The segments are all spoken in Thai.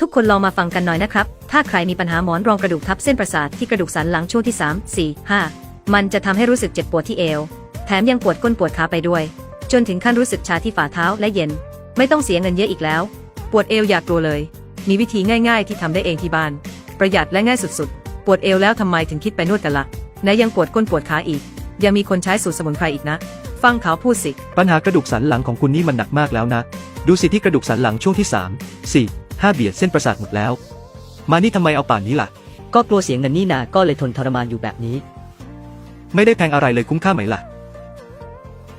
ทุกคนลองมาฟังกันหน่อยนะครับ ถ้าใครมีปัญหาหมอนรองกระดูกทับเส้นประสาทที่กระดูกสันหลังช่วงที่ 3 4 5 มันจะทำให้รู้สึกเจ็บปวดที่เอว แถมยังปวดก้นปวดขาไปด้วย จนถึงขั้นรู้สึกชาที่ฝ่าเท้าและเย็น ไม่ต้องเสียเงินเยอะอีกแล้ว ปวดเอวอยากลัวเลย มีวิธีง่ายๆ ที่ทำได้เองที่บ้าน ประหยัดและง่ายสุดๆ ปวดเอวแล้วทำไมถึงคิดไปนวดกันละ่ะไหนยังปวดก้นปวดขาอีก ยังมีคนใช้สูตรสมุนไพรอีกนะ ฟังเขาพูดสิ ปัญหากระดูกสันหลังของคุณนี่มันหนักมากแล้วนะ ดูสิที่กระดูกสันหลังช่วงที่ 3 4 5เบียดเส้นประสาทหมดแล้ว มานี่ทำไมเอาป่านนี้ล่ะ ก็กลัวเสียเงินนี่นาก็เลยทนทรมานอยู่แบบนี้ ไม่ได้แพงอะไรเลยคุ้มค่าไหมล่ะ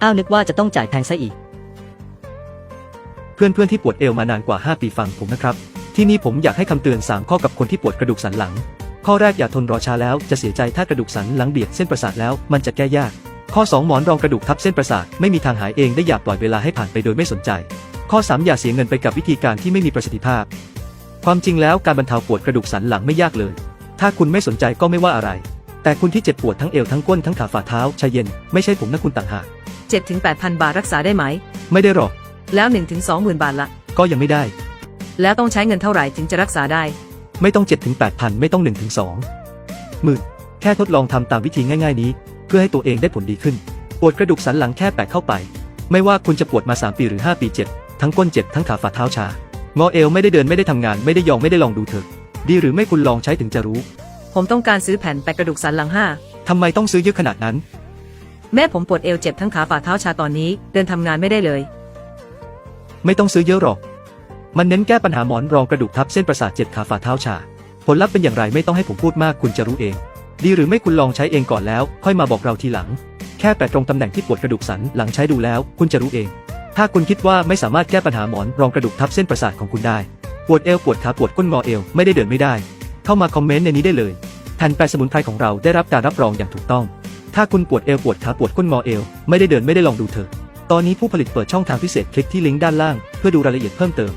อ้าวนึกว่าจะต้องจ่ายแพงซะอีก เพื่อนๆที่ปวดเอวมานานกว่า 5 ปีฟังผมนะครับ ที่นี่ผมอยากให้คำเตือน 3 ข้อกับคนที่ปวดกระดูกสันหลัง ข้อแรกอย่าทนรอช้าแล้วจะเสียใจถ้ากระดูกสันหลังเบียดเส้นประสาทแล้วมันจะแก้ยาก ข้อ 2 หมอนรองกระดูกทับเส้นประสาทไม่มีทางหายเองได้อย่าปล่อยเวลาให้ผ่านไปโดยไม่สนใจ ข้อ 3 อย่าเสียเงินไปกับวิธีการที่ไม่มีประสิทธิภาพ ความจริงแล้วการบรรเทาปวดกระดูกสันหลังไม่ยากเลย ถ้าคุณไม่สนใจก็ไม่ว่าอะไร แต่คุณที่เจ็บปวดทั้งเอวทั้งก้นทั้งขาฝ่าเท้าชายเย็น ไม่ใช่ผมนะคุณต่างหาก7-8,000บาทรักษาได้ไหม ไม่ได้หรอก แล้ว1-20,000บาทละ ก็ยังไม่ได้ แล้วต้องใช้เงินเท่าไหร่ถึงจะรักษาได้ ไม่ต้อง7ถึง8,000ไม่ต้อง1ถึง2หมื่นแค่ทดลองทำตามวิธีง่าย ๆ นี้ เพื่อให้ตัวเองได้ผลดีขึ้น ปวดกระดูกสันหลังแค่แปะเข้าไป ไม่ว่าคุณจะปวดมา 3 ปีหรือ 5 ปีเจ็บ ทั้งก้นเจ็บทั้งขาฝ่าเท้าชา งอเอวไม่ได้เดินไม่ได้ทำงานไม่ได้ยองไม่ได้ลองดูเถอะ ดีหรือไม่คุณลองใช้ถึงจะรู้ ผมต้องการซื้อแผ่นแปะกระดูกสันหลังห้า ทำไมต้องซื้อเยอะขนาดนั้น แม่ผมปวดเอวเจ็บทั้งขาฝ่าเท้าชาตอนนี้ เดินทำงานไม่ได้เลย ไม่ต้องซื้อเยอะหรอก มันเน้นแก้ปัญหาหมอนรองกระดูกทับเส้นประสาทเจ็บขาฝ่าเท้าชา ผลลัพธ์เป็นอย่างไรไม่ต้องให้ผมพูดมากคุณจะรู้เอง ดีหรือไม่คุณลองใช้เองก่อนแล้ว ค่อยมาบอกเราทีหลัง แค่แปะตรงตำแหน่งที่ปวดกระดูกสันหลังใช้ดูแล้ว คุณจะรู้เอง ถ้าคุณคิดว่าไม่สามารถแก้ปัญหาหมอนรองกระดูกทับเส้นประสาทของคุณได้ ปวดเอวปวดขาปวดก้นงอเอวไม่ได้เดินไม่ได้ เข้ามาคอมเมนต์ในนี้ได้เลยแผ่นแปะสมุนไพรของเราได้รับการรับรองอย่างถูกต้อง ถ้าคุณปวดเอวปวดขาปวดก้นงอเอวไม่ได้เดินไม่ได้ลองดูเถอะ ตอนนี้ผู้ผลิตเปิดช่องทางพิเศษคลิกที่ลิงก์ด้านล่างเพื่อดูรายละเอียดเพิ่มเติม